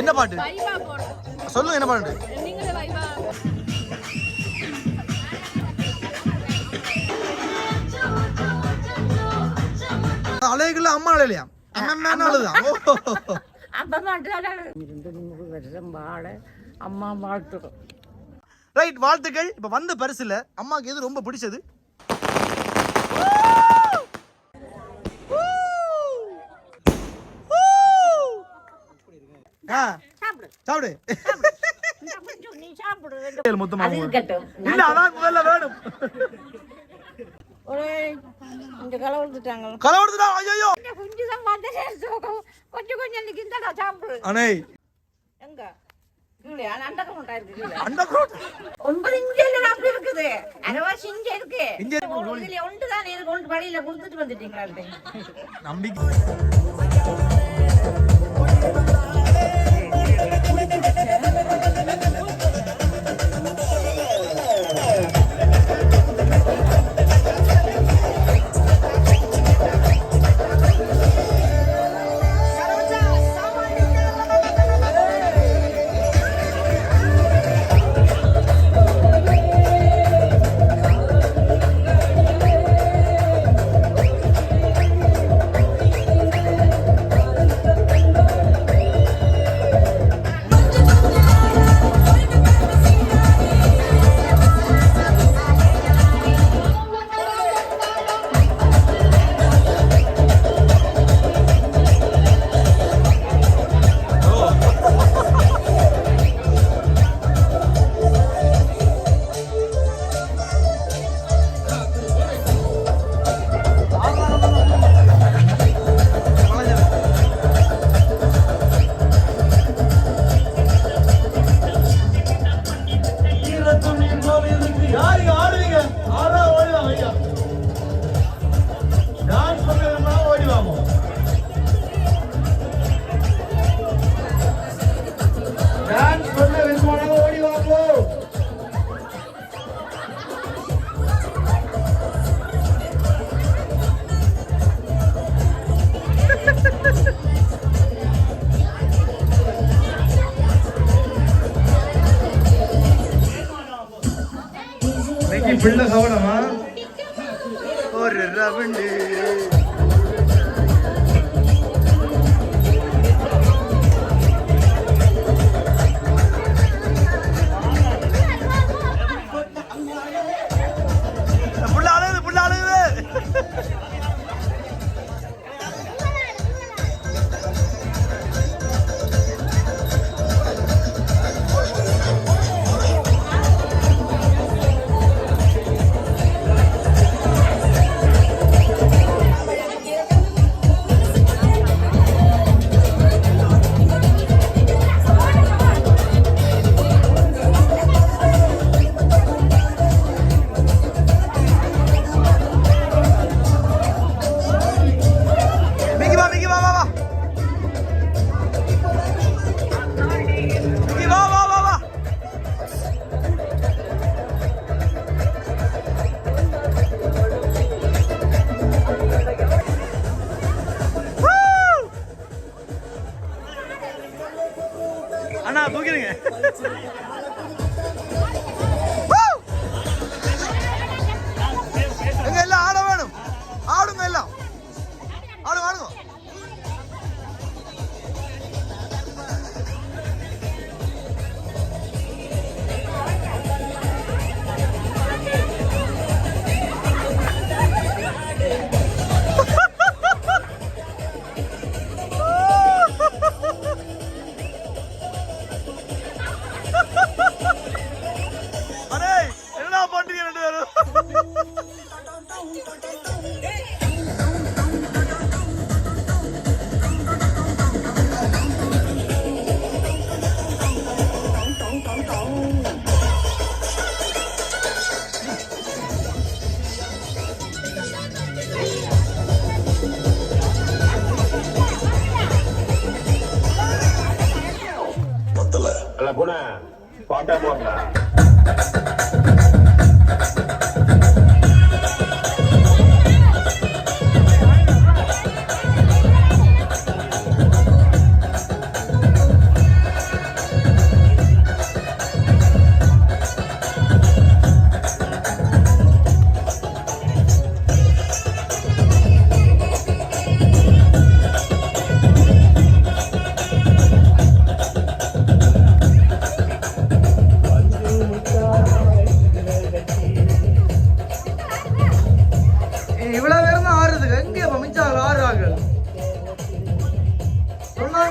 என்ன பாட்டு? சொல்லுங்க என்ன பாட்டு? அழகுல அம்மா அழலையா? அம்மா அழுதான் வருஷம் அம்மா வாழ்த்துறோம் ரைட் வாழ்த்துக்கள். இப்ப வந்த பரிசுல அம்மாவுக்கு எது ரொம்ப பிடிச்சது? சாப்பிடு. சாப்பிடு. ஒன்பது இங்கே அப்படி இருக்குது. அரைவாசி இங்கே இருக்கு. இதுல ஒன்று தான் இது கொண்டு வழியில கொடுத்துட்டு வந்துட்டீங்களா நம்பிக்கை.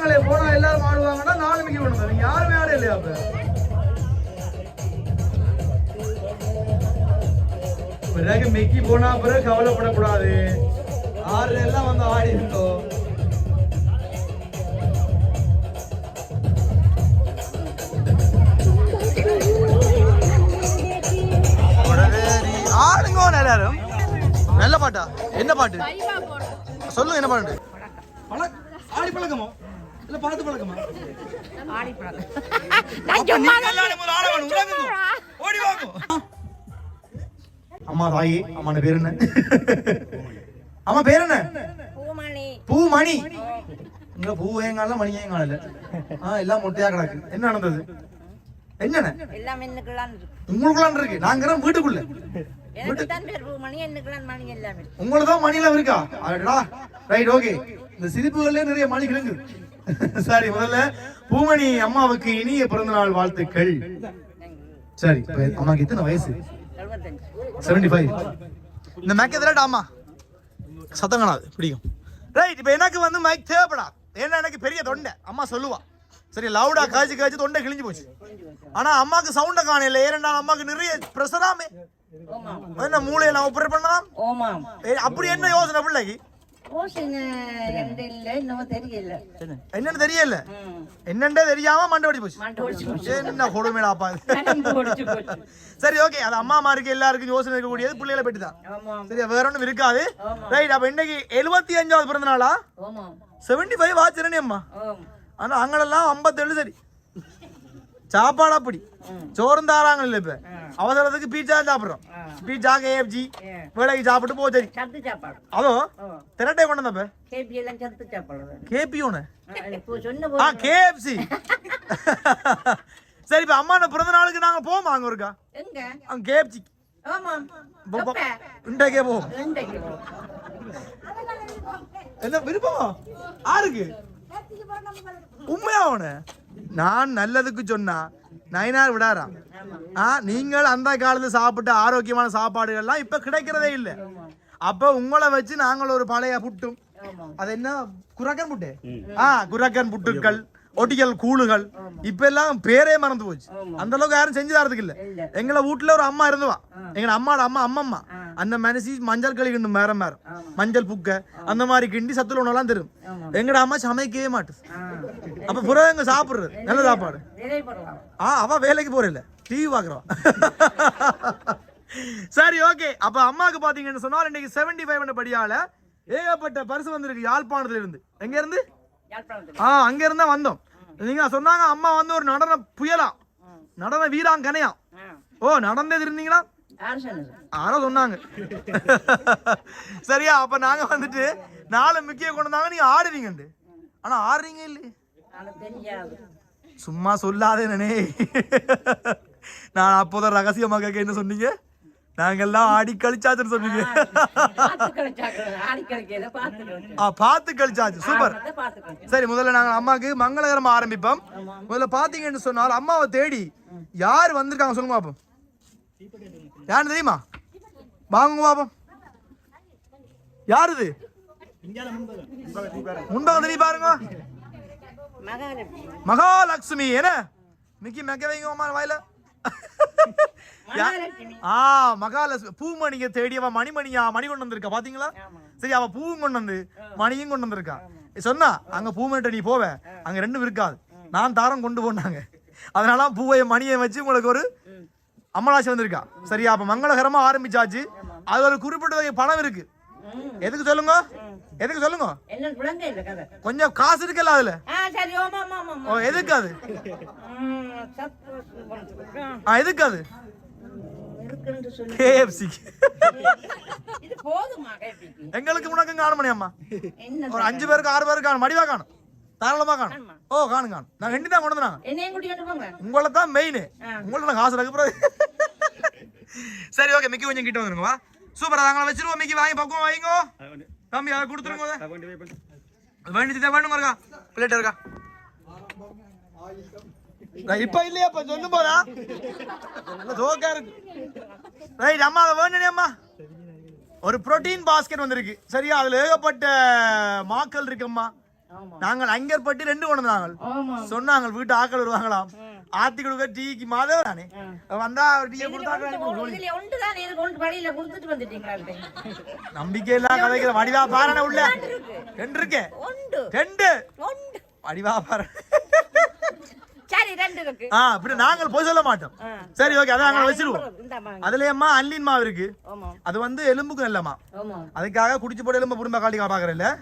கூட்டங்களே போனா எல்லாரும் ஆடுவாங்கன்னா நாலு மிக்க பண்ணுவாங்க யாருமே ஆட இல்லையா அப்ப? பிறகு மெக்கி போனா பிறகு கவலைப்படக்கூடாது. ஆறு எல்லாம் வந்து ஆடி இருந்தோம். ஆடுங்க எல்லாரும். நல்ல பாட்டா? என்ன பாட்டு? சொல்லுங்க என்ன பாட்டு? ஆடி பழக்கமோ? இல்ல பாட்டு பழக்கமா? ஆடி பழக்கம் வேணும். உறங்குங்க. ஓடி வாங்க. அம்மா தாயி அம்மான பேர் என்ன? அம்மா பேர் என்ன? பூமணி. பூமணி. இங்க பூ ஏங்கால மணி ஏங்கால ஆ எல்லாம் மொட்டையா கிடக்கு. என்ன நடந்தது? என்னண்ணே எல்லாம் என்னக்கெல்லாம் இருக்கு. உங்களுக்குள்ளான் இருக்கு. நாங்க இருக்கிறோம் வீட்டுக்குள்ள. எனக்கு தான் பேர் பூமணி என்னக்கெல்லாம் மணி எல்லாமே உங்களுக்கு தான் மணிலாம் இருக்கா? அடடா. ரைட் ஓகே இந்த சிரிப்புகள்ல நிறைய மணி கிழங்கு சரி முதல்ல பூமணி அம்மாவுக்கு இனிய பிறந்தநாள் வாழ்த்துக்கள். சரி அம்மாக்கு எத்தனை வயசு? செவன்டி ஃபைவ் இந்த மேக் எதிராட அம்மா? சத்தம் காணாது பிடிக்கும். ரைட் இப்போ எனக்கு வந்து மைக் தேவைப்படாது ஏன்னா எனக்கு பெரிய தொண்டை. அம்மா சொல்லுவா. சரி லவுடா காய்ச்சி காய்ச்சி தொண்டை கிழிஞ்சு போச்சு. ஆனா அம்மாக்கு சவுண்ட காணல ஏன்னா அம்மாக்கு நிறைய ப்ரெஷராமே என்ன மூளையை நான் ஆப்ரேட் பண்ணலாம்? அப்படி என்ன யோசனை பிள்ளைக்கு? என்னன்னு தெரியல. ம். என்னண்டே தெரியாம மண்டை போச்சு. என்ன போச்சு. சரி ஓகே. அது அம்மா அம்மாருக்கு எல்லாருக்கும் யோசனை இருக்கக்கூடியது. பிள்ளைகளை பற்றி தான் ஆமாம் சரி வேற ஒன்றும் இருக்காது. ரைட் அப்ப இன்னைக்கு எழுபத்தி அஞ்சாவது பிறந்த நாளா செவன்டி ஃபைவ் ஆச்சுரணி அம்மா ஆனா அங்கெல்லாம் ஐம்பத்தேழு சரி. சாப்பாடு அப்படி சோறும் தாராங்க இல்ல இப்ப. அவசரத்துக்கு பீட்சா சாப்பிடுறோம். Pizza KFC. வேலைக்கு சாப்பிட்டு போ சரி. சத்து சாப்பாடு. அதோ ஓ. திரட்டை கொண்டு வந்தப்ப கேபி எல்லாம் சத்து சாப்பாடு ஆ, போது கேஎஃப்சி சரி இப்ப அம்மா பிறந்த நாளுக்கு நாங்க போமா அங்க இருக்கா அங்க எப்ப? இன்றைக்கே போவோம். என்ன விருப்பமா? ஆருக்கு உண்மையா அவனு? நான் நல்லதுக்கு சொன்னா நயனார் விடாராம். ஆ நீங்கள் அந்த காலத்துல சாப்பிட்ட ஆரோக்கியமான சாப்பாடுகள்லாம் இப்ப கிடைக்கிறதே இல்லை. அப்ப உங்களை வச்சு நாங்கள் ஒரு பழைய புட்டும். அது என்ன? குரக்கன் புட்டு? ஆ குரக்கன் புட்டுக்கள். ஒட்டிகள் கூழுகள். இப்ப எல்லாம் பேரே மறந்து போச்சு. அந்த அளவுக்கு யாரும் செஞ்சு தரதுக்கு இல்ல. எங்களை வீட்டுல ஒரு அம்மா இருந்துவா. எங்க அம்மாட அம்மா அம்மம்மா. அந்த மனசி மஞ்சள் களி கிண்டும் மேற மேரம் மஞ்சள் புக்க அந்த மாதிரி கிண்டி சத்துல உணவெல்லாம் தரும். எங்கட அம்மா சமைக்கவே மாட்டுது அப்ப எங்க சாப்பிடுறது. நல்ல சாப்பாடு. ஆ அவ வேலைக்கு போறல டிவி பாக்குறோம் சரி ஓகே அப்ப அம்மாக்கு பாத்தீங்கன்னு சொன்னால் இன்னைக்கு செவன்டி ஃபைவ் படியால ஏகப்பட்ட பரிசு வந்திருக்கு யாழ்ப்பாணத்துல இருந்து எங்க இருந்து? ஆ அங்க இருந்தா வந்தோம் நீங்க சொன்னாங்க அம்மா வந்து ஒரு நடன புயலா? நடன வீராங்கனையா? ஓ நடந்தது இருந்தீங்களா? ஆனா சொன்னாங்க. சரியா அப்ப நாங்க வந்துட்டு நாலு முக்கிய கொண்டு வந்தாங்க நீங்க ஆடுவீங்கண்டு ஆனா ஆடுறீங்க இல்லையே. சும்மா சொல்லாதே நானே. நான் அப்போதான் ரகசியமாக என்ன சொன்னீங்க? நாங்கெல்லாம் ஆடி கழிச்சாச்சுன்னு சொன்னீங்க. பார்த்து கழிச்சாச்சு. சூப்பர். சரி முதல்ல நாங்க அம்மாக்கு மங்களகரமா ஆரம்பிப்போம். முதல்ல பாத்தீங்கன்னு சொன்னால் அம்மாவை தேடி யார் வந்திருக்காங்க சொல்லுங்க பாப்போம். யாருன்னு தெரியுமா? வாங்க பாப்போம். யார் இது முன்பக்கம் தெரிய பாருங்க. மகாலட்சுமி. என்ன? மிக்கி மெக்க வைங்க வாயில? ஆ மகாலட்சுமி. பூமணியை தேடி அவ மணிமணியா மணி கொண்டு வந்திருக்கா பாத்தீங்களா. சரி அவ பூவும் கொண்டு வந்து மணியும் கொண்டு வந்திருக்கா சொன்னா அங்க பூமணிட்ட நீ போவ. அங்க ரெண்டும் இருக்காது. நான் தாரம் கொண்டு போனாங்க. அதனால பூவை மணியை வச்சு உங்களுக்கு ஒரு அம்மலாசி வந்திருக்கா. சரியா அப்ப மங்களகரமா ஆரம்பிச்சாச்சு. அது ஒரு குறிப்பிட்ட வகை பணம் இருக்கு. எதுக்கு சொல்லுங்க? எதுக்கு சொல்லுங்க? கொஞ்சம் காசு இருக்குல்ல அதுல? எதுக்கு அது? எதுக்கு அது? இருக்குன்னு சொல்லு. கேஎஃப்சிக்கு இது போதுமா கேபிக்கு எங்களுக்கு உனக்கும் காணும் மணி அம்மா? என்ன ஒரு அஞ்சு பேருக்கு ஆறு பேருக்கு காணும். மடிவா காணும். தாராளமா காணும். ஓ காணும் காணும். நான் ரெண்டு தான் கொண்டு வந்தாங்க உங்களை தான் மெயின். உங்கள்ட்ட நான் காசு பிறகு சரி ஓகே மிக்கி கொஞ்சம் கிட்ட வந்துருங்க வா. சூப்பரா நாங்கள வச்சிருவோம். மிக்கி வாங்கி பக்குவம் வாங்கிக்கோ. தம்பி அதை கொடுத்துருங்க வேண்டியது வேணுங்க இருக்கா? பிளேட் இருக்கா? இப்ப இல்லையா இப்ப சொல்லும் போதா? ஜோக்கா இருக்கு. ரைட் அம்மா அதை வேணும் அம்மா. ஒரு புரோட்டீன் பாஸ்கெட் வந்திருக்கு. சரியா? அதுல ஏகப்பட்ட மாக்கள் இருக்கும்மா நாங்கள் அங்கற்பட்டு ரெண்டு கொண்டு வந்தாங்க சொன்னாங்க வீட்டு ஆக்கள் வருவாங்களாம். ஆத்தி கொடுக்க டீக்கு மாதவ நானே வந்தா ஒரு டீயை கொடுத்தா நம்பிக்கை இல்ல கதைக்கிற வடிவா பாருன உள்ள. ரெண்டு இருக்கே. ரெண்டு. வடிவா பாரு. சரி ரெண்டு இருக்கு. ஆ அப்படி நாங்கள் போய் சொல்ல மாட்டோம். சரி ஓகே அதான் நாங்கள் வச்சிருவோம். அதுலயம்மா அல்லின் மாவு இருக்கு. அது வந்து எலும்புக்கு நல்லம்மா. ஆமா. அதுக்காக குடிச்சு போட்டு எலும்பு புடும்ப காட்டி பாக்குறேன்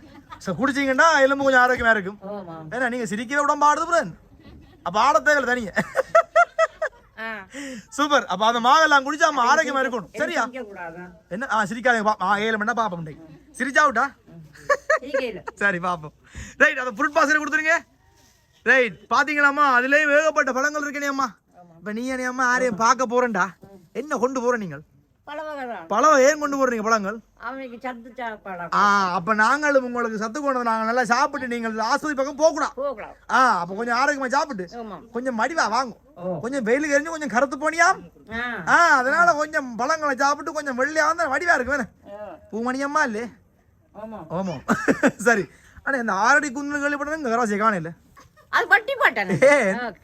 சோ குடிச்சீங்கன்னா எலும்பு கொஞ்சம் ஆரோக்கியமா இருக்கும். ஏன்னா நீங்க சிரிக்கிற உடம்பு ஆடுது புரன். அப்ப ஆட தேவையில்ல தனிங்க சூப்பர். அப்ப அந்த மாவெல்லாம் குடிச்சா நம்ம ஆரோக்கியமா இருக்கணும் சரியா? என்ன? ஆ சிரிக்காதீங்க பா- ஆ, ஏழு மணி பாப்போம். சிரிச்சா விட்டா சரி பாப்போம். ரைட் அந்த ஃப்ரூட் பாஸ்கெட் கொடுத்துருங்க. ரைட் பாத்தீங்களாம்மா? அதுலயும் ஏகப்பட்ட பழங்கள் இருக்கனே அம்மா இப்ப நீ என்ன அம்மா யாரையும் பார்க்க போறேன்டா. என்ன கொண்டு போற நீங்கள்? பழம் ஏன் கொண்டு போறீங்க பழங்கள் ஆ அப்ப நாங்களும் உங்களுக்கு சத்து கொண்டு நாங்க நல்லா சாப்பிட்டு நீங்கள் ஆஸ்பத்திரி பக்கம் போக கூடாது ஆ அப்ப கொஞ்சம் ஆரோக்கியமா சாப்பிட்டு கொஞ்சம் மடிவா வாங்கும் கொஞ்சம் வெயிலுக்கு எரிஞ்சு கொஞ்சம் கருத்து போனியா? ஆ. அதனால கொஞ்சம் பழங்களை சாப்பிட்டு கொஞ்சம் வெள்ளையா வந்தா வடிவா இருக்கு பூமணியம்மா இல்லே? ஆமா. ஆமா. சரி. ஆனா இந்த ஆரடி குன்னு கேள்விப்பட்டது இங்க கராசி காணையில அது வட்டி போட்டானே?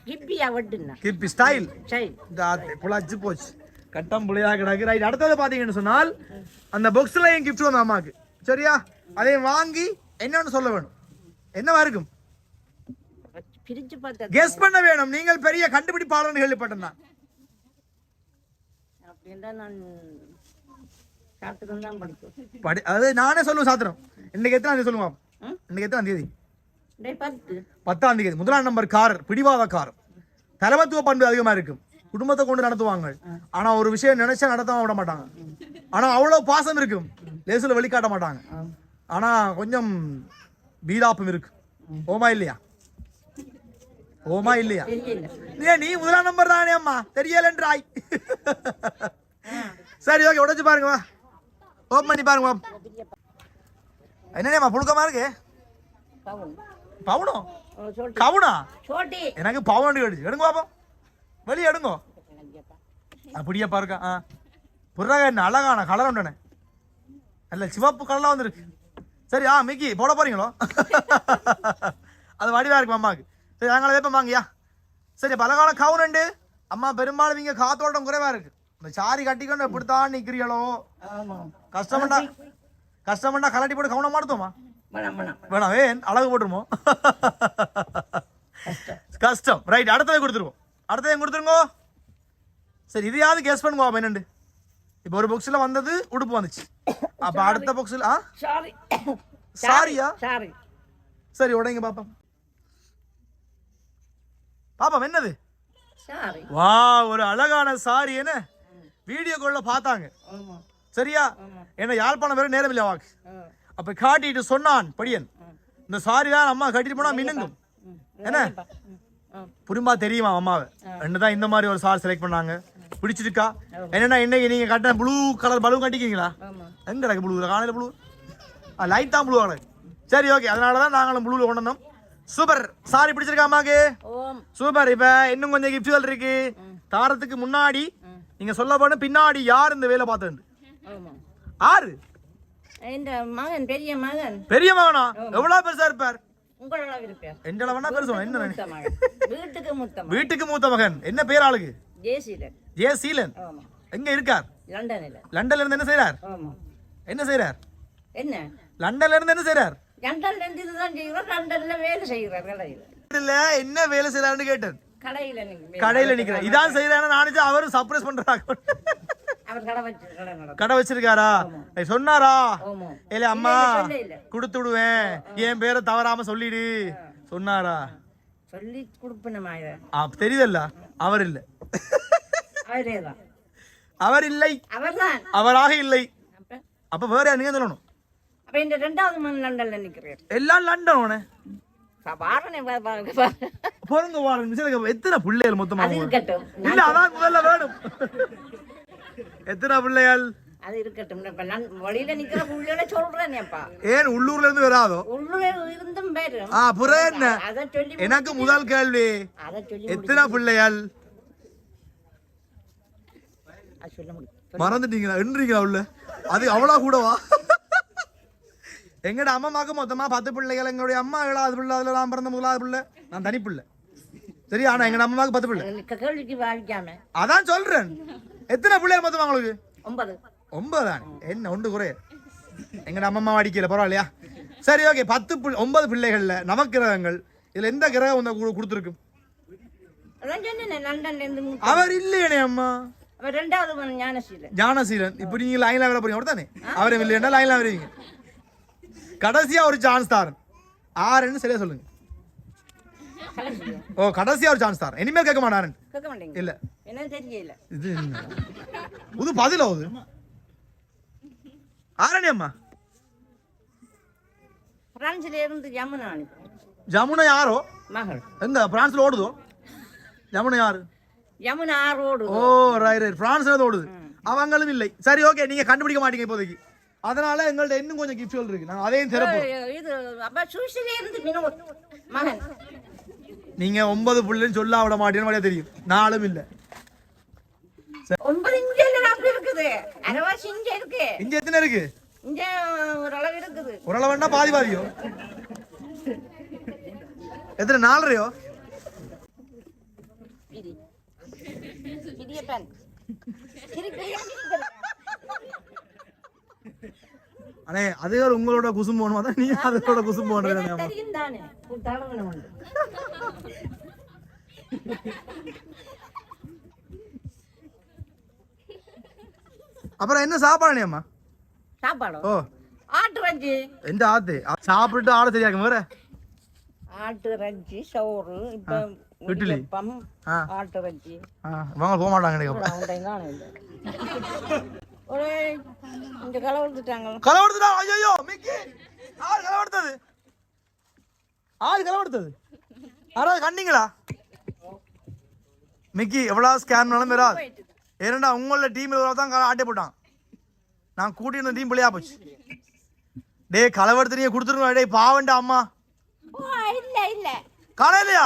கிப்பியா வட்டுனா கிப்பி ஸ்டைல் சரி இந்த புளாச்சு போச்சு. கட்டம் புளியா கிடக்கு. ரைட் அடுத்தது பாத்தீங்கன்னு சொன்னால் அந்த பாக்ஸ்லயும் கிஃப்ட் வந்த அம்மாக்கு சரியா? அதையும் வாங்கி என்னன்னு சொல்ல வேணும்? என்னவா இருக்கும் கெஸ் பண்ண வேணும். நீங்கள் பெரிய கண்டுபிடிப்பாளர்னு கேள்விப்பட்டேன் நான். அப்படின்னா நான் சாப்பிட்டு தான் படிக்கும் படி அது நானே சொல்லுவேன் சாத்திரம். இன்னைக்கு எத்தனை தேதி சொல்லுங்க ம்? இன்னைக்கு எத்தனை தேதி? பத்தாம் தேதி. முதலாம் நம்பர் கார் பிடிவாதக்காரர் தலைமத்துவ பண்பு அதிகமா இருக்கும் குடும்பத்தை கொண்டு நடத்துவாங்க. ஆனா ஒரு விஷயம் நினைச்சா நடத்தாம விட மாட்டாங்க. ஆனா அவ்வளவு பாசம் இருக்கும். லேசுல வெளிக்காட்ட மாட்டாங்க. ஆனா கொஞ்சம் வீராப்பம் இருக்கு. ஓமா இல்லையா? ஓமா இல்லையா? ஏன் நீ முதலாம் நம்பர் தானே அம்மா? தெரியலன்றாய். சரி ஓகே உடைச்சு பாருங்க வா. ஓப்பன் பண்ணி பாருங்க என்னடா புழுக்கமா இருக்கு? பவுன்? கவுனா? சோட்டி. எனக்கு பவுன் எடுச்சு எடுங்க பாப்போம். வெளியே எடுங்கோ. அப்படியே பாருங்க ஆ. புறக என்ன அழகான கலர் உண்டனே. நல்ல சிவப்பு கலர்லாம் வந்திருக்கு. சரி ஆ மிக்கி போட போறீங்களோ? அது வடிவா இருக்கு அம்மாவுக்கு சரி நாங்களே வைப்போமாங்கய்யா சரி பலகாலம் கவுன் உண்டு. அம்மா பெரும்பாலும் இங்க காத்தோட்டம் குறைவா இருக்கு. இந்த சாரி கட்டிக்கொண்டு எப்படித்தான் நிக்கிறீங்களோ? ஆமா. கஷ்டமண்டா கஷ்டமண்டா கலட்டி போட்டு கவுனம் மாடுத்தோமா வேணாம் ஏன்? அழகு போட்டுருமோ? கஷ்டம். ரைட் அடுத்ததை கொடுத்துருவோம். அடுத்ததை கொடுத்துருங்கோ. சரி இதையாவது கெஸ் பண்ணுங்க பாப்பா என்னண்டு? இப்போ ஒரு பாக்ஸில் வந்தது உடுப்பு வந்துச்சு. அப்போ அடுத்த பாக்ஸில் ஆ? சாரி சாரியா சாரி சரி உடைங்க பாப்பா பாப்பா என்னது? வா ஒரு அழகான சாரி என்ன? வீடியோ கால்ல பார்த்தாங்க. சரியா? ஏன்னா யாழ்ப்பாணம் வேற நேரம் இல்லையா வாக்கு. அப்ப காட்டிட்டு சொன்னான் படியன். இந்த சாரி தான் அம்மா கட்டிட்டு போனா மின்னுங்கும். என்ன. புரியுமா தெரியுமா அம்மாவை? தான் இந்த மாதிரி ஒரு சார் செலக்ட் பண்ணாங்க? பிடிச்சிருக்கா? என்னன்னா இன்னைக்கு நீங்க கட்டின ப்ளூ கலர் பலூன் கட்டிக்கிறீங்களா ஆமா. எங்க கிடக்கு ப்ளூ காலையில ப்ளூ லைட் தான் ப்ளூ கிடக்கு சரி ஓகே அதனால தான் நாங்களும் ப்ளூல கொண்டு சூப்பர் சாரி பிடிச்சிருக்கா அம்மாக்கு? சூப்பர் இப்ப இன்னும் கொஞ்சம் கிஃப்ட்கள் இருக்கு. தாரத்துக்கு முன்னாடி நீங்க சொல்ல போன பின்னாடி யார் இந்த வேலை பார்த்தது? ஆமா. ஆறு. மகன் பெரிய மகன். பெரிய மகனா? எவ்வளவு பெருசா இருப்பார்? எந்த பெருசா? என்ன வீட்டுக்கு மூத்த மகன். வீட்டுக்கு மூத்த மகன். என்ன பேர் ஆளுக்கு? ஜேசிலன் ஜே சீலன். ஆமா. எங்க இருக்கார்? லண்டனில். லண்டன்ல இருந்து என்ன செய்றார்? என்ன செய்றார்? என்ன? லண்டன்ல இருந்து என்ன செய்றார்? லண்டன்ல இருந்து இதுதான் செய்கிறோம் லண்டன்ல வேலை செய்கிறார் கடையில். இல்ல என்ன வேலை செய்றாருன்னு கேட்டேன். கடையில் கடையில நிக்கிறேன். இதான் செய்யறாரு நானுச்சு அவரும் சர்ப்ரைஸ் பண்றாங்க கடை வச்சிருக்காரா? சொன்னாரா? இல்ல அம்மா. கொடுத்து விடுவேன். என் பேரை தவறாம சொல்லிடு. சொன்னாரா? சொல்லி ஆ, தெரியுதல்ல? அவர் இல்ல. அவரே இல்லை. அவராக இல்லை. அப்ப? வேற நீங்க சொல்லணும்? அப்ப இந்த ரெண்டாவது மண் லண்டன்ல நிக்கிறார். எல்லாம் லண்டன் உன பாருங்க பொருங்க எத்தனை பிள்ளைகள் மொத்தமா இல்ல அதான் முதல்ல வேணும். எத்தனை பிள்ளைகள்? அது இருக்கட்டும் இப்ப நான் வழியில நிக்கிற புள்ளையோட சொல்றேனேப்பா ஏன் உள்ளூர்ல இருந்து வராதோ? உள்ளே இருந்தும் பேரு ஆ புற என்ன? அதை எனக்கு முதல் கேள்வி. அதை சொல்லி எத்தனை பிள்ளைகள்? அது மறந்துட்டீங்களா? என்றீங்களா உள்ள? அது அவ்வளோ கூடவா எங்கட அம்மாவுக்கு மொத்தமா பத்து பிள்ளைகள் எங்களுடைய அம்மா ஏழாவது பிள்ளை அதுல நான் பிறந்த முதலாவது பிள்ளை. நான் தனி பிள்ளை சரியா? ஆனா எங்க அம்மாவுக்கு பத்து பிள்ளை. கேள்விக்கு அதான் சொல்றேன். எத்தனை பிள்ளைங்க மொத்தம் உங்களுக்கு? ஒன்பது. ஒன்பது? தான் என்ன ஒன்று குறைய? எங்கட அம்மம்மா அடிக்கல பரவாயில்லையா? சரி ஓகே பத்து பிள்ளை ஒன்பது பிள்ளைகள்ல நவக்கிரகங்கள் இதுல எந்த கிரகம் வந்து கு- கொடுத்திருக்கும் அதான் சொன்னேன் லண்டன்ல இருந்து மூத்த- அவர் இல்லையனே அம்மா ஞானசீலன். இப்போ நீங்க லைன்ல வர போறீங்க தானே அவரை இல்லையா லைன்ல வருவீங்க. கடைசியா ஒரு சான்ஸ் தாரன். ஆறுன்னு சரியா சொல்லுங்க. ஓ கடைசியா ஒரு சான்ஸ் தாரன். இனிமேல் கேட்க மாட்டாரன் கேட்க மாட்டேங்க. இல்ல. என்ன தெரியல. இது? புது பதில் ஆகுது ஆரணி அம்மா. பிரான்ஸ்ல இருந்து யமுனா அனுப்பி. ஜமுனா யாரோ? மகள். எங்க பிரான்ஸ்ல ஓடுதோ? ஜமுனா யாரு? யமுனா ஆரோடு ஓ ரைட் ரைட் பிரான்ஸ்ல ஓடுது. அவங்களும் இல்லை. சரி ஓகே நீங்க கண்டுபிடிக்க மாட்டீங்க இப்போதைக்கு. அதனால எங்கள்ட்ட இன்னும் கொஞ்சம் கிஃப்ட்கள் இருக்கு. நாங்க அதையும் திறப்போம். இது அப்ப சுவிஸ்ல இருந்து மகன். நீங்க ஒன்பது புள்ளைன்னு சொல்ல விட மாட்டேன்னு வழியா தெரியும். நாளும் இல்ல. ஒன்பது இங்க அப்படி இருக்குது. அரைவாசி இங்க இருக்கு. இங்க எத்தனை இருக்கு? இங்க ஓரளவு இருக்குது. ஓரளவுன்னா பாதி பாதியோ? எத்தனை நாலரையோ? அண்ணே அது உங்களோட குசும்பு போகணுமா தான் நீ அதோட குசும்பு போடுறது தளவனம் உண்டு அப்புறம் என்ன சாப்பாடு அம்மா சாப்பாடோ ஓ ஆட்டு ரஞ்சி எந்த ஆத்து சாப்பிட்டு ஆட தெரியாங்க வேற ஆட்டு ரஞ்சி சோறு இப்ப இட்லி. ஆ. ஆட்டு ரஞ்சி வாங்க போக மாட்டாங்க ஒரு இந்த களை கொடுத்துட்டாங்க களவெடுத்துடா ஐயோ மிக்கி ஆள் களவெடுத்தது ஆள் களவெடுத்தது யாராவது கண்டீங்களா? மிக்கி எவ்வளோ ஸ்கேம்னாலும் வராது. ஏன்னா உங்களோட டீம் இவ்வளோ தான் ஆட்டே போட்டான். நான் கூட்டி இருந்த டீம் பிள்ளையா போச்சு. டேய் களவெடுத்து நீங்க கொடுத்துருங்க டேய் பாவண்டா அம்மா. ஓ இல்ல இல்லையே?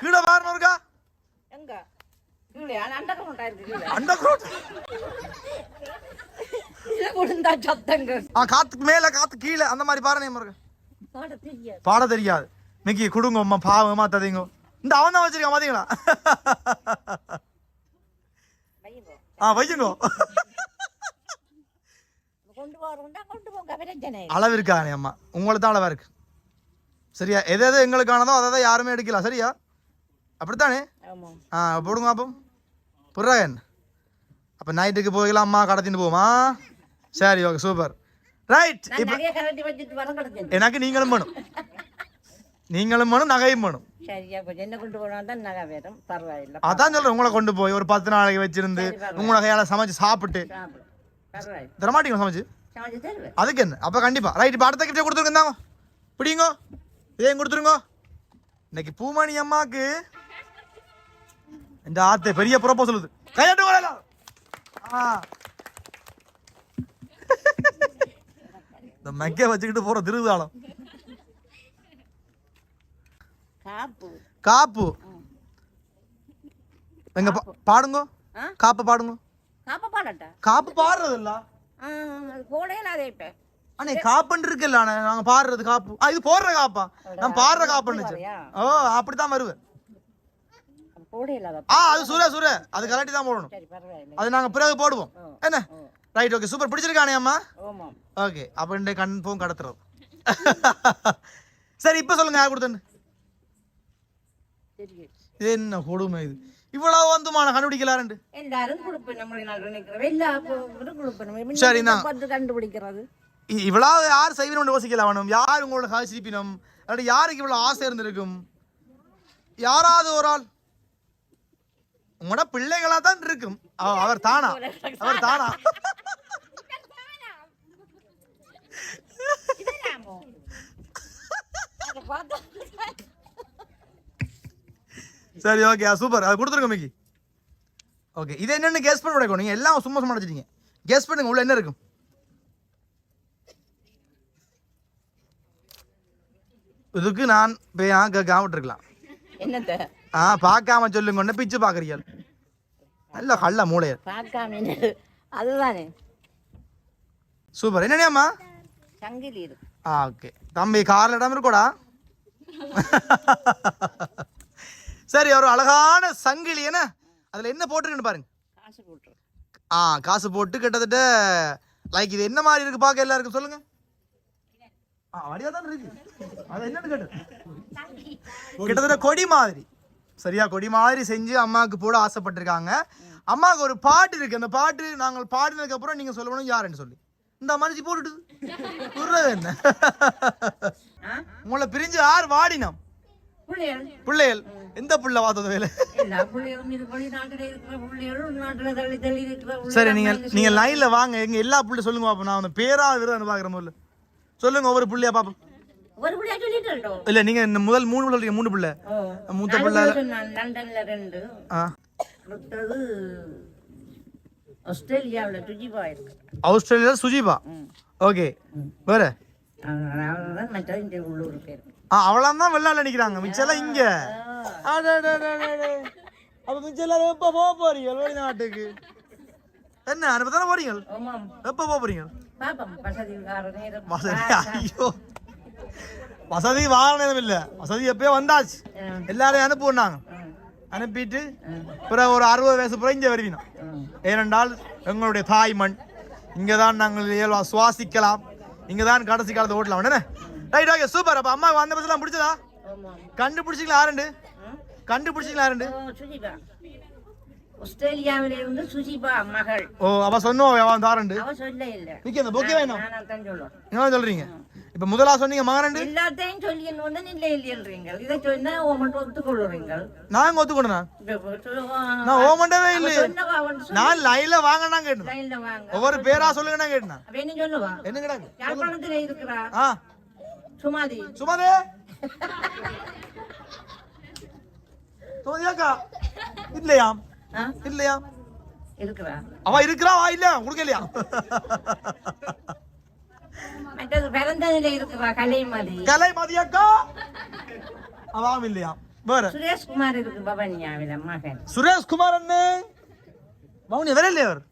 கீழே பாருன்னு இருக்கா எங்க காத்துக்கு மேல காத்து கீழே. அந்த மாதிரி பாரு நேம் இருக்கு பாட தெரியாது. மிக்கி குடுங்க அம்மா பாவமா ததிங்க இந்த அவன் தான் வச்சிருக்கான் பாத்தீங்களா? ஆ வையுங்கோ. அளவு இருக்கானே அம்மா உங்களுக்கு தான் அளவா இருக்கு சரியா? எது எது எங்களுக்கானதோ அதை தான் யாருமே எடுக்கலாம் சரியா? அப்படித்தானே? ஆ போடுங்க அப்போ. புரியன் அப்போ நைட்டுக்கு போகலாம்மா கடத்திட்டு போமா சரி ஓகே சூப்பர் ரைட் எனக்கு நீங்களும் வேணும். நீங்களும் வேணும் நகையும் வேணும். அதான் சொல்றேன் உங்களை கொண்டு போய் ஒரு பத்து நாளைக்கு வச்சிருந்து உங்களோட கையால சமைச்சு சாப்பிட்டு. தரமாட்டீங்க சமைச்சு? அதுக்கு என்ன? அப்போ கண்டிப்பா. ரைட் இப்போ அடுத்த கிஃப்டே கொடுத்துருங்க இந்தாங்க. பிடிங்கோ. இதையும் கொடுத்துருங்க. இன்னைக்கு பூமணி அம்மாக்கு இந்த ஆத்து பெரிய ப்ரோப்போசல் இது கையாட்டு ஆ. இந்த மெக்க வச்சுக்கிட்டு போற திருவிழாலம் காப்பு. எங்க பாடுங்க? காப்பு பாடுங்க. காப்ப பாடட்டா? காப்பு பாடுறது இல்ல போடையில அதை இப்ப. அண்ணே காப்புன்னு இருக்குல்ல அண்ணே நாங்க பாடுறது காப்பு. இது போடுற காப்பா? நான் பாடுற காப்புன்னு? ஓ அப்படித்தான் வருவேன். ஆ அது சுர சுர அது கலட்டி தான் போடணும் அது நாங்க பிறகு போடுவோம். என்ன? ரைட் ஓகே சூப்பர் பிடிச்சிருக்கானே அம்மா? ஓகே அப்ப இந்த கன்ஃபார்ம் கடத்துறது. சரி இப்போ சொல்லுங்க யார் கொடுத்தேன்னு? தெரியும் இது என்ன கொடுமை இது? இவ்வளவு வந்துமான கண்டுபிடிக்கலாருண்டு எல்லாரும் கொடுப்பேன் நம்மளுக்கு நான் நினைக்கிறேன் எல்லா கொடுப்பேன். சரி, நான்- பார்த்து கண்டுபிடிக்கிறது. இவ்வளவு யார் செய்வணும் யோசிக்கல வேணும் யார் உங்களோட காசு சிரிப்பினம்? இல்லாட்டி யாருக்கு இவ்வளவு ஆசை இருந்திருக்கும்? யாராவது ஒரு ஆள். உங்களோட பிள்ளைகளா தான் இருக்கும். அவர் தானா? அவர் தானா? சரி ஓகே சூப்பர் அது கொடுத்துருங்க மிக்கி. ஓகே இது என்னன்னு கெஸ் பண்ண விடக்கும் நீங்க எல்லாம் சும்மா சும்மா அடிச்சிட்டீங்க கெஸ் பண்ணுங்க உள்ள என்ன இருக்கும் இதுக்கு நான் போய் ஆ கேட்காம விட்டுருக்கலாம். என்னத்த? ஆ பார்க்காம சொல்லுங்க பிச்சு பார்க்குறீங்க நல்ல கள்ள மூளையர் பார்க்காம? அதுதானே. சூப்பர். என்னடியாம்மா? சங்கிலி இருக்கு ஆ ஓகே. தம்பி காரில் இடம் இருக்கோடா? சரி ஒரு அழகான சங்கிலி. என்ன? அதுல என்ன போட்டிருக்குன்னு பாருங்க. காசு போட்டுரு ஆ காசு போட்டு கிட்டத்தட்ட லைக் இது என்ன மாதிரி இருக்கு பார்க்க எல்லாருக்கும் சொல்லுங்க. ஆ வடியா தான் இருக்கு. அது என்னன்னு கேட்டு கிட்டத்தட்ட கொடி மாதிரி. சரியா? கொடி மாதிரி செஞ்சு அம்மாவுக்கு போட ஆசைப்பட்டிருக்காங்க. அம்மாவுக்கு ஒரு பாட்டு இருக்கு. அந்த பாட்டு நாங்கள் பாடினதுக்கு அப்புறம் நீங்க சொல்லணும் யாருன்னு சொல்லி. இந்த மனுஷி போட்டுட்டு என்ன? உங்களை பிரிஞ்சு யார் வாடினோம். பிள்ளைகள் எந்த புள்ள வாத்தது வேலை? சரி நீங்க நீங்க லைன்ல வாங்க. எங்க எல்லா புள்ளி சொல்லுங்க பாப்போம். நான் அந்த பேரா விருது பாக்குற முதல்ல. சொல்லுங்க ஒவ்வொரு புள்ளையா பாப்போம். இல்ல நீங்க இந்த முதல் மூணு பிள்ளை மூணு பிள்ளை. மூத்த பிள்ளை லண்டன்ல ரெண்டு. ஆஸ்திரேலியாவில் துஜிபா இருக்கு. ஆஸ்திரேலியா சுஜிபா? ஓகே. வேற? அவ்வளோதான் மற்றது இந்த உள்ளூர் பேர். ஆ அவளாம் தான் வெளிநாட்டுல நிக்கிறாங்க. மிச்சம் இங்க. அப்ப மிச்சம் எல்லாரும் எப்ப போக போறீங்க? வெளிநாட்டுக்கு. என்ன அனுப்ப தானே போறீங்க? எப்ப போக போறீங்க? ஐயோ. வசதி நேரம் இல்ல. வசதி எப்பயோ வந்தாச்சு. எல்லாரையும் அனுப்புவோம் அனுப்பிட்டு பிறகு ஒரு அறுபது வயசு பிறகு இங்கே வருவினோம். ஏனென்றால் எங்களுடைய தாய் மண். இங்கே தான் நாங்கள் இயல்பா சுவாசிக்கலாம். இங்கே தான் கடைசி காலத்தை ஓட்டலாம். என்ன ரைட் ஓகே சூப்பர் அப்போ அம்மா வந்த பஸ்லாம் பிடிச்சதா? கண்டுபிடிச்சிங்களா யாருண்டு? கண்டுபிடிச்சிங்களா யாருண்டு? ஓ சுஜிபா. ஆஸ்திரேலியாவில இருந்து சுஜிபா மகள். ஓ அவ சொன்னோம் அவன் தாரண்டு அவ சொல்ல இல்ல நிக்க இந்த பொக்கே வேணும். என்ன சொல்றீங்க. இப்போ முதலா சொன்னீங்க மகனண்டு எல்லாத்தையும் சொல்லி வந்து இல்லை இல்லைன்றீங்க இதை சொன்னா ஓ மட்டும் ஒத்துக்கொள்ளுறீங்க நாங்க சொல்லுவா, நான் ஓமண்டவே சொல்லி நான் லைன்ல வாங்கினா கேட்டேன். லைன்ல வாங்க. ஒவ்வொரு பேரா சொல்லுங்கண்ணா கேட்டேன். அவ என்ன சொல்லுவா? என்ன கிடாங்க யாழ்ப்பாணத்துல இருக்கிறா? ஆ. சுமாதி. சுமதே? சுமதியாக்கா இல்லையா? இல்லையா? இருக்கிறா. அவ இருக்கிறா இல்லையா? கொடுக்கலையா மற்றது பிறந்ததுல இருக்கிறா கலைமதி? கலை மதியாக்கா அவாம் இல்லையா? வேற. சுரேஷ்குமார் இருக்கு பவன்யாவில மகன். சுரேஷ் குமார் அண்ணே? மௌனி வேற இல்லையா அவர்?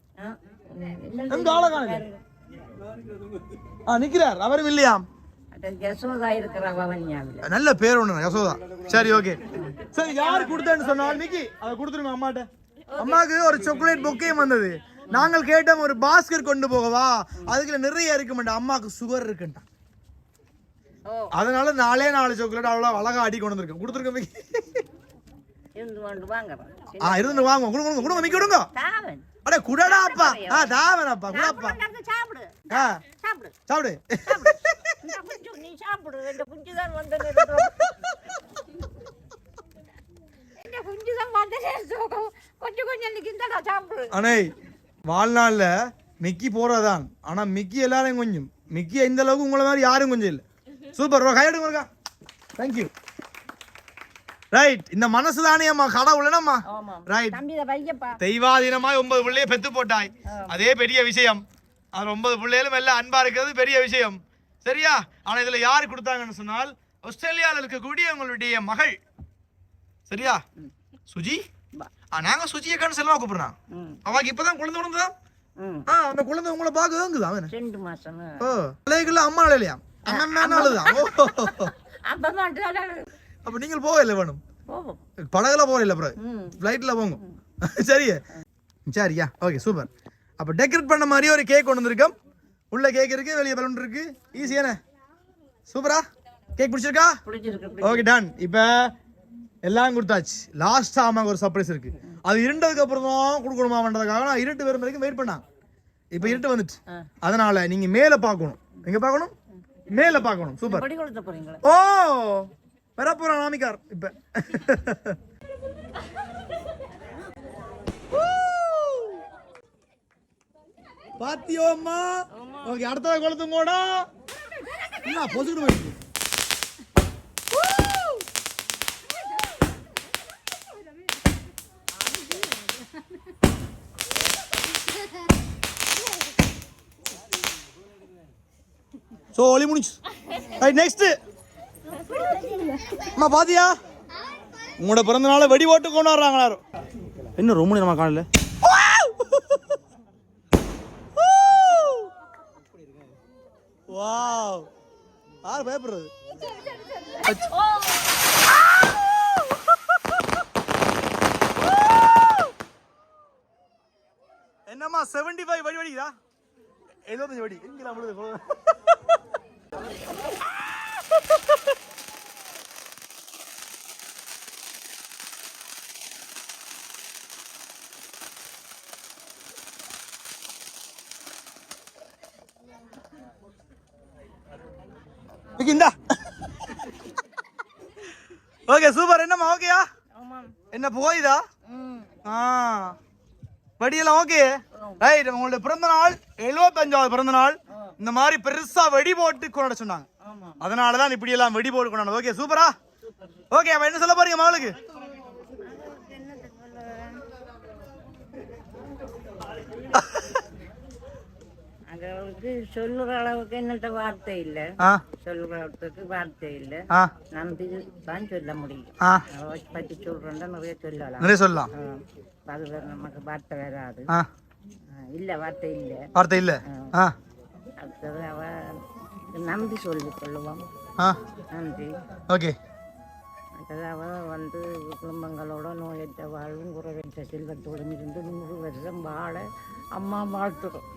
எங்க ஆளை ஆ நிக்கிறார். அவரும் இல்லையா? மற்றது யசோதா இருக்கிறா பவன்யாவில. நல்ல பேர் ஒண்ணு யசோதா. சரி ஓகே. சரி யார் கொடுத்தேன்னு சொன்னால் நிக்கி அதை கொடுத்துருங்க அம்மாட்ட. அம்மாக்கு ஒரு சாக்லேட் பொக்கையும் வந்தது. நாங்கள் கேட்டோம் ஒரு பாஸ்கர் கொண்டு போகவா? அதுக்குள்ள நிறைய இருக்க மாட்டேன் அம்மாக்கு சுகர் இருக்குன்ட்டான் ஓ. அதனால நாலே நாலு சாக்லேட் அவ்வளோ அழகா அடி கொண்டு வந்திருக்கேன் இருந்து ஆ இருந்து வாங்க. கொடுங்க கொடுங்க கொடுங்க மிக்கி கொடுங்க. தாவன். அட குடடா அப்பா. ஆ தாவனப்பா குடப்பா. கொண்டாந்து சாப்பிடு. ஆ. சாப்பிடு. சாப்பிடு. நீ சாப்பிடு. இந்த குஞ்சு தான் வந்து இந்த குஞ்சு தான் வந்து கொஞ்சம் கொஞ்சம் நிற்கின்றா சாப்பிடு. அண்ணே வாழ்நாளில் மிக்கி போறதான் ஆனா மிக்கி எல்லாரையும் கொஞ்சம். மிக்கி இந்த அளவுக்கு உங்களை மாதிரி யாரும் கொஞ்சம் இல்லை. சூப்பர் கையெடுங்க இருக்கா தேங்க்யூ ரைட் இந்த மனசு தானே அம்மா கடவுளனம்மா. ரைட் தெய்வாதீனமாய் ஒன்பது பிள்ளைய பெத்து போட்டாய். அதே பெரிய விஷயம். அது ஒன்பது பிள்ளைகளும் எல்லாம் அன்பா இருக்கிறது பெரிய விஷயம். சரியா? ஆனா இதுல யார் கொடுத்தாங்கன்னு சொன்னால் ஆஸ்திரேலியாவில் இருக்கக்கூடிய உங்களுடைய மகள். சரியா? சுஜி? நாங்க சுஜியை கண்டு செல்வா கூப்பிடுறான் அவக்கு இப்பதான் குழந்தை உணர்ந்ததா? அந்த குழந்தை உங்களை பார்க்க ஏங்குதா அவன்? ரெண்டு மாசம். ஓ பிள்ளைகள அம்மா அழலையா அண்ணன் அழுதான் ஓ. அப்ப நீங்கள் போக இல்லை வேணும். படகுல போக இல்லை அப்புறம் ம். ஃப்ளைட்டில் போங்க. சரியா சரியா ஓகே சூப்பர். அப்போ டெக்கரேட் பண்ண மாதிரி ஒரு கேக் கொண்டு வந்திருக்கோம் உள்ள கேக் இருக்கு வெளியே பலூன் இருக்கு. ஈஸியானே சூப்பரா? கேக் பிடிச்சிருக்கு? ஓகே டன் இப்போ எல்லாம் கொடுத்தாச்சு. லாஸ்ட் ஆமாங்க ஒரு சர்ப்ரைஸ் இருக்கு. அது இருண்டதுக்கு அப்புறம் தான் கொடுக்கணுமான்றதுக்காக நான் இருட்டு வரும் வரைக்கும் வெயிட் பண்ணாங்க இப்போ இருட்டு வந்துட்டு. அதனால நீங்க மேலே பார்க்கணும். எங்க பார்க்கணும்? மேலே பார்க்கணும். சூப்பர் ஓ! வரப்போற நாமிக்கார் இப்ப. பாத்தியோ அம்மா? ஓகே அடுத்த கொளுத்து போடா என்ன பொசுக்கிட்டு போயிடுச்சு ஸோ ஒளி முடிஞ்சு ரைட் நெக்ஸ்ட்டு அம்மா பாத்தியா? உங்களோட பிறந்த நாளை வெடி ஓட்டு கொண்டு வர்றாங்க எல்லாரும். என்ன ரொம்ப நம்ம காணல? வாவ் யார் பயப்படுறது? என்னம்மா செவன்டி ஃபைவ் வடி வடிக்குதா? எழுபத்தஞ்சு வடி. இங்கே எங்கெல்லாம் இந்தா. ஓகே சூப்பர் என்னம்மா ஓகேயா என்ன போயுதா ஆ. வெடியெல்லாம் ஓகே ரைட் உங்களுடைய பிறந்த நாள் எழுபத்தஞ்சாவது பிறந்த நாள் இந்த மாதிரி பெருசா வெடி போட்டு கொண்டாட சொன்னாங்க. ஆமாம் அதனால தான் இப்படி எல்லாம் வெடி போட்டு கொண்டாட ஓகே சூப்பரா ஓகே அப்ப என்ன சொல்ல போறீங்க மகளுக்கு? அவளுக்கு சொல்லுற அளவுக்கு என்னட்ட வார்த்தை இல்லை. ஆ. சொல்லுறதுக்கு வார்த்தை இல்லை. நன்றி தான் சொல்ல முடியும். ஆ. அவளை பற்றி சொல்றேன்டா நிறைய சொல்லலாம். நிறைய சொல்லலாம். ஆ, அது வேற நமக்கு வார்த்தை வராது. இல்ல வார்த்தை இல்லை. வார்த்தை இல்ல. ஆ. அடுத்தது அவ நம்பி சொல்லி கொள்ளுவோம் ஆ. நன்றி. ஓகே. அடுத்தது அவ வந்து குடும்பங்களோட நோயற்ற வாழ்வும் குறைவற்ற செல்வத்தோடும் இருந்து நூறு வருஷம் வாழ அம்மா வாழ்த்துறோம்.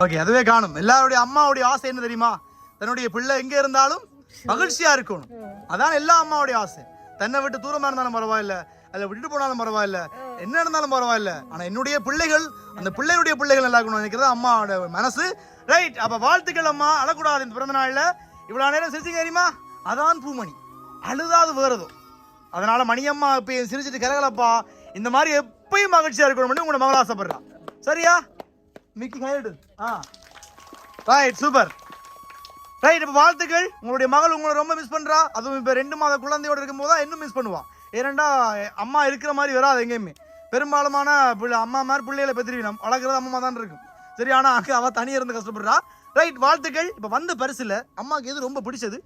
ஓகே அதுவே காணும். எல்லாருடைய அம்மாவுடைய ஆசை என்ன தெரியுமா? தன்னுடைய பிள்ளை எங்க இருந்தாலும் மகிழ்ச்சியா இருக்கணும். அதான் எல்லா அம்மாவுடைய ஆசை. தன்னை விட்டு தூரமா இருந்தாலும் பரவாயில்ல அல்ல விட்டுட்டு போனாலும் பரவாயில்ல என்ன இருந்தாலும் பரவாயில்ல. ஆனா என்னுடைய பிள்ளைகள் அந்த பிள்ளைகளுடைய பிள்ளைகள் நல்லா இருக்கணும் நினைக்கிறது அம்மாவோட மனசு ரைட் அப்ப வாழ்த்துக்கள் அம்மா. அழக்கூடாது இந்த பிறந்த நாளில். இவ்வளவு நேரம் சிரிச்சிங்க தெரியுமா? அதான் பூமணி. அழுதாது வேறதோ அதனால மணியம்மா இப்ப சிரிச்சிட்டு கலகலப்பா. இந்த மாதிரி எப்பயும் மகிழ்ச்சியா இருக்கணும்னு உங்களோட மகள் ஆசைப்படுறா சரியா? மிக்கி ஹைடு ஆ. ரைட் சூப்பர் ரைட் இப்போ வாழ்த்துக்கள். உங்களுடைய மகள் உங்களை ரொம்ப மிஸ் பண்றா. அதுவும் இப்போ ரெண்டு மாத குழந்தையோட இருக்கும்போது தான் இன்னும் மிஸ் பண்ணுவான் ஏனண்டா அம்மா இருக்கிற மாதிரி வராது எங்கேயுமே. பெரும்பாலுமான பிள்ளை அம்மா மாதிரி பிள்ளைகளை பெற்றிருக்கணும். வளர்க்குறது அம்மா தான் இருக்கும். சரி ஆனால் அங்கே அவள் தனியாக இருந்து கஷ்டப்படுறா. ரைட் வாழ்த்துக்கள். இப்போ வந்த பரிசுல அம்மாவுக்கு எது ரொம்ப பிடிச்சது?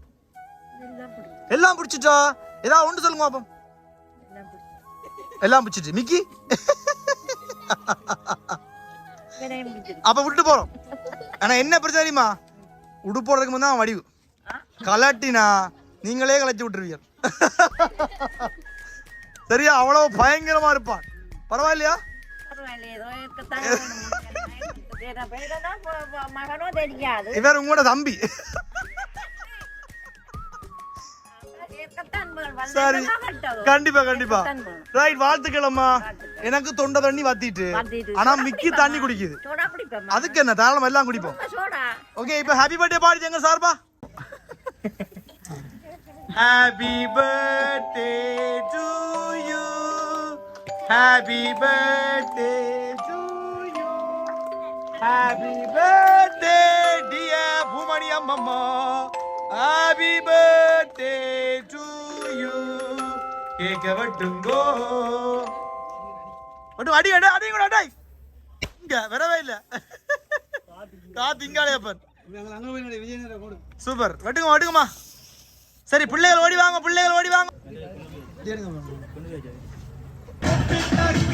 எல்லாம் பிடிச்சிட்டா? ஏதாவது ஒன்று சொல்லுங்க பாப்போம். எல்லாம் பிடிச்சிட்டு. மிக்கி? அப்ப விட்டு போறோம். ஆனா என்ன பிரச்சனை தெரியுமா? உடுப்பு போடுறதுக்கு அவன் வடிவு. கலட்டினா நீங்களே கலட்டி விட்டுருவீங்க. சரியா? அவ்வளவு பயங்கரமா இருப்பான். பரவாயில்லையா? இவர் உங்களோட தம்பி. சரி. கண்டிப்பா கண்டிப்பா. ரைட் வாழ்த்துக்கள் அம்மா எனக்கு தொண்டை தண்ணி வத்திட்டு. ஆனா மிக்கி. தண்ணி குடிக்குது. அதுக்கு என்ன தாராளமா எல்லாம் குடிப்போம் ஓகே இப்போ ஹாப்பி பர்த்டே பாடி எங்க சார்பா happy birthday to you happy birthday happy birthday dear Poomani அம்மம்மா ஹாப்பி பர்த்டே டு யூ கேக்க வெட்டுங்கோ மட்டும் அடி அடி அடி கூட அடை இங்க வரவே இல்ல. காத்து இங்காளையப்பன் சூப்பர். வெட்டுங்க வெட்டுங்கம்மா. சரி பிள்ளைகள் ஓடி வாங்க பிள்ளைகள் ஓடி வாங்க.